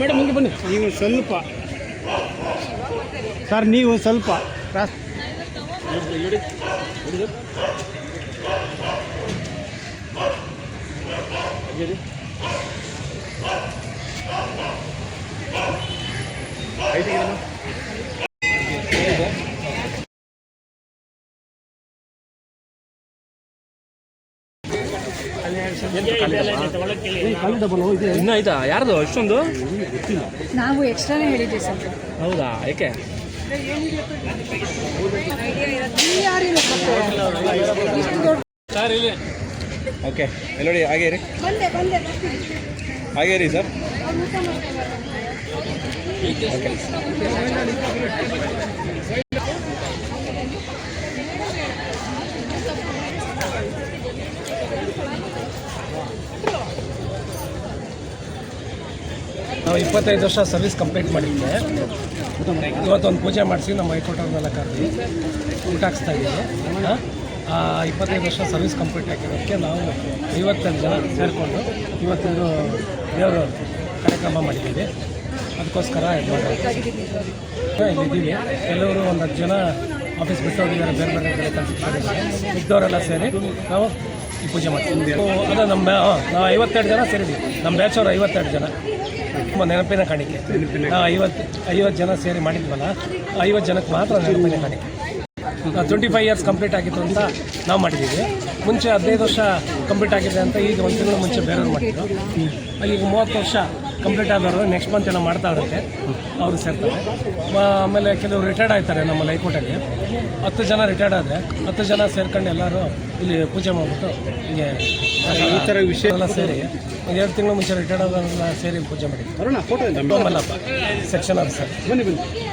Madam ಹಿಂಗೆ ಬನ್ನಿ ನೀವು ಸ್ವಲ್ಪ ಸರ್ ನೀವು ಸ್ವಲ್ಪ ಕ್ರಾಸ್ ಇನ್ನ ಆಯ್ತಾ? ಯಾರ್ದು? ಅಷ್ಟೊಂದು? ನಾವು ಎಕ್ಸ್ಟ್ರಾನೇ ಹೇಳಿದ್ವಿ ಸರ್. ಹೌದಾ? ಯಾಕೆ? ಸರ್ ಇಲ್ಲಿ. ಓಕೆ. ನೋಡಿ ಹಾಗೆ ರೀ ಹಾಗೆ ರೀ ಸರ್. ನಾವು ಇಪ್ಪತ್ತೈದು ವರ್ಷ ಸರ್ವಿಸ್ ಕಂಪ್ಲೀಟ್ ಮಾಡಿದ್ದೆ. ಇವತ್ತೊಂದು ಪೂಜೆ ಮಾಡಿಸಿ ನಮ್ಮ ಹೈಕೋರ್ಟವ್ರನ್ನೆಲ್ಲ ಕರೆದು ಊಟ ಹಾಕ್ಸ್ತಾ ಇದ್ದೀವಿ. ಆ ಇಪ್ಪತ್ತೈದು ವರ್ಷ ಸರ್ವಿಸ್ ಕಂಪ್ಲೀಟ್ ಆಗಿರೋದಕ್ಕೆ ನಾವು ಐವತ್ತೈದು ಜನ ಸೇರಿಕೊಂಡು ಇವತ್ತಿಂದು ದೇವರು ಕಾರ್ಯಕ್ರಮ ಮಾಡಿದ್ದೀವಿ. ಅದಕ್ಕೋಸ್ಕರ ಇದು. ಇಲ್ಲಿದ್ದೀವಿ. ಎಲ್ಲರೂ ಒಂದು ಹತ್ತು ಜನ ಆಫೀಸ್ ಬಿಟ್ಟು ಹೋಗಿದ್ದಾರೆ, ಬೇರೆ ಬೇರೆ ಕೆಲಸ ಇದ್ದವರೆಲ್ಲ ಸೇರಿ ನಾವು ಈ ಪೂಜೆ ಮಾಡ್ತೀವಿ. ಅದೇ ನಮ್ಮ ನಾವು ಐವತ್ತೆರಡು ಜನ ಸೇರಿದ್ವಿ. ನಮ್ಮ ಬ್ಯಾಚ್ ಅವರು ಐವತ್ತೆರಡು ಜನ. ತುಂಬ ನೆನಪಿನ ಕಾಣಿಕೆ. ಹಾಂ ಐವತ್ತು ಐವತ್ತು ಜನ ಸೇರಿ ಮಾಡಿದ್ವಲ್ಲ ಐವತ್ತು ಜನಕ್ಕೆ ಮಾತ್ರ ನೆನಪಿನ ಕಾಣಿಕೆ. ಟ್ವೆಂಟಿ ಫೈವ್ ಇಯರ್ಸ್ ಕಂಪ್ಲೀಟ್ ಆಗಿತ್ತು ಅಂತ ನಾವು ಮಾಡಿದ್ದೀವಿ ಮುಂಚೆ ಹದಿನೈದು ವರ್ಷ ಕಂಪ್ಲೀಟ್ ಆಗಿದೆ ಅಂತ ಈಗ ಒಂದು ತಿಂಗಳು ಮುಂಚೆ ಬೇರೆಯವ್ರು ಮಾಡಿದ್ರು. ಈಗ ಮೂವತ್ತು ವರ್ಷ ಕಂಪ್ಲೀಟ್ ಆದವರು ನೆಕ್ಸ್ಟ್ ಮಂತ್ ಏನೋ ಮಾಡ್ತಾ ಇರುತ್ತೆ. ಅವರು ಸೇರ್ತಾರೆ. ಆಮೇಲೆ ಕೆಲವರು ರಿಟೈರ್ಡ್ ಆಯ್ತಾರೆ ನಮ್ಮ ಲೈಕೋಟಲ್ಲಿ ಹತ್ತು ಜನ ರಿಟೈರ್ಡ್ ಆದರೆ ಹತ್ತು ಜನ ಸೇರ್ಕೊಂಡು ಎಲ್ಲರೂ ಇಲ್ಲಿ ಪೂಜೆ ಮಾಡಿಬಿಟ್ಟು ಹೀಗೆ ಈ ಥರ ವಿಷಯ ಎಲ್ಲ ಸೇರಿ ಒಂದು ಎರಡು ತಿಂಗಳು ಮುಂಚೆ ರಿಟೈರ್ಡ್ ಆದವರೆಲ್ಲ ಸೇರಿ ಪೂಜೆ ಮಾಡಿ ಮಲ್ಲಪ್ಪ ಸೆಕ್ಷನ್ ಆಫೀಸರ್ ಬನ್ನಿ ಬನ್ನಿ.